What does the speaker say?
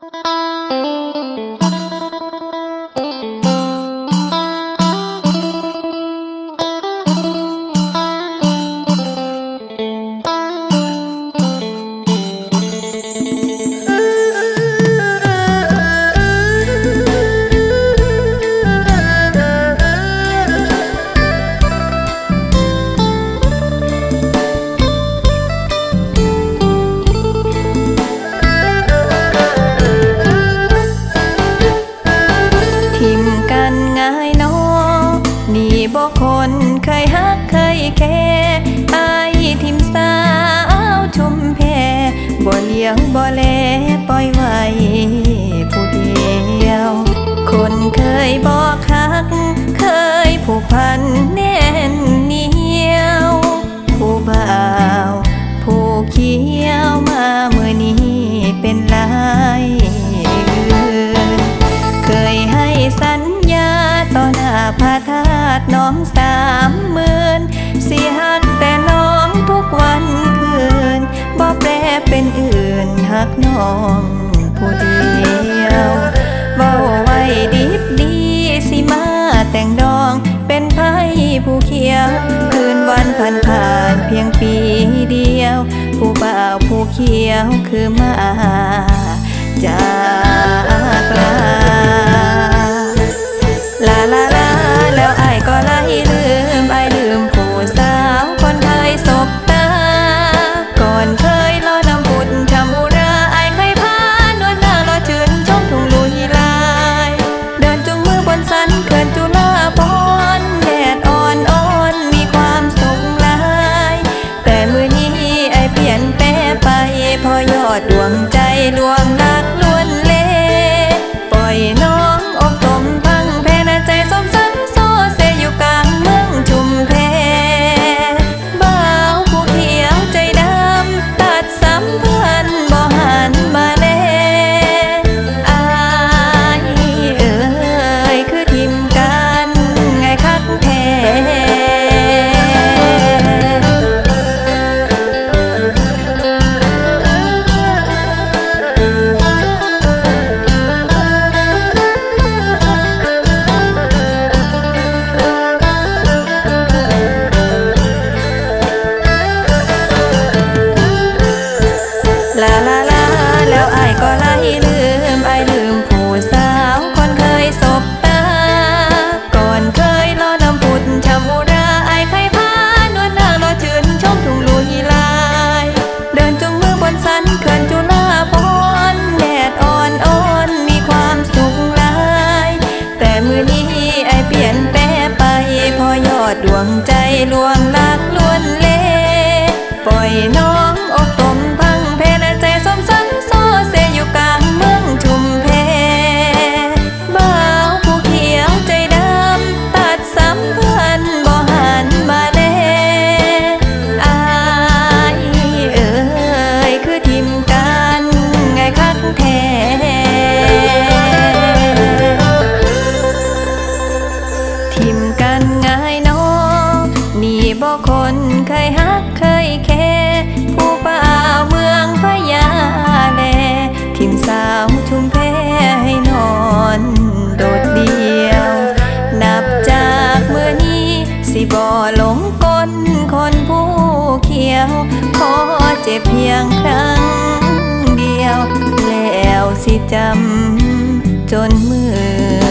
ทิ ยบอกฮัก เคยผูกพันแน่นเหนียว ผู้บ่าวผู้เขียวมาเมื่อนี้เป็นลายอื่นเคยให้สัญญาต่อหน้าพระธาตุน้องสามหมื่นสิหักแต่น้องทุกวันคืนบ่แปรเป็นอื่นหักน้องผู้เดียวเว้าไว้ดิบดี แต่งดองเป็นไพ่ผู้เขียว คืนวันผ่านผ่านเพียงปีเดียว ผู้บ่าวผู้เขียวคือมาจา ลาลาลาแล้วไอายก็ไล่ลืมไอายลืมผู้สาวคนเคยสบตา ก่อนเคยรอน้ำพุดชำอุราไอายเคยพานวลนางรอชื่นชมทุ่งลุยลาย เดินจุงมือบนสันเขื่อนจุฬาพรแดดอ่อนอ่อนมีความสุขลาย แต่มือนี้ไอายเปลี่ยนแปรไป พอยอดดวงใจลวงรักลวนเล่ปล่อยน้อง เจ็บเพียงครั้งเดียว แล้วสิจำจนเมื่อ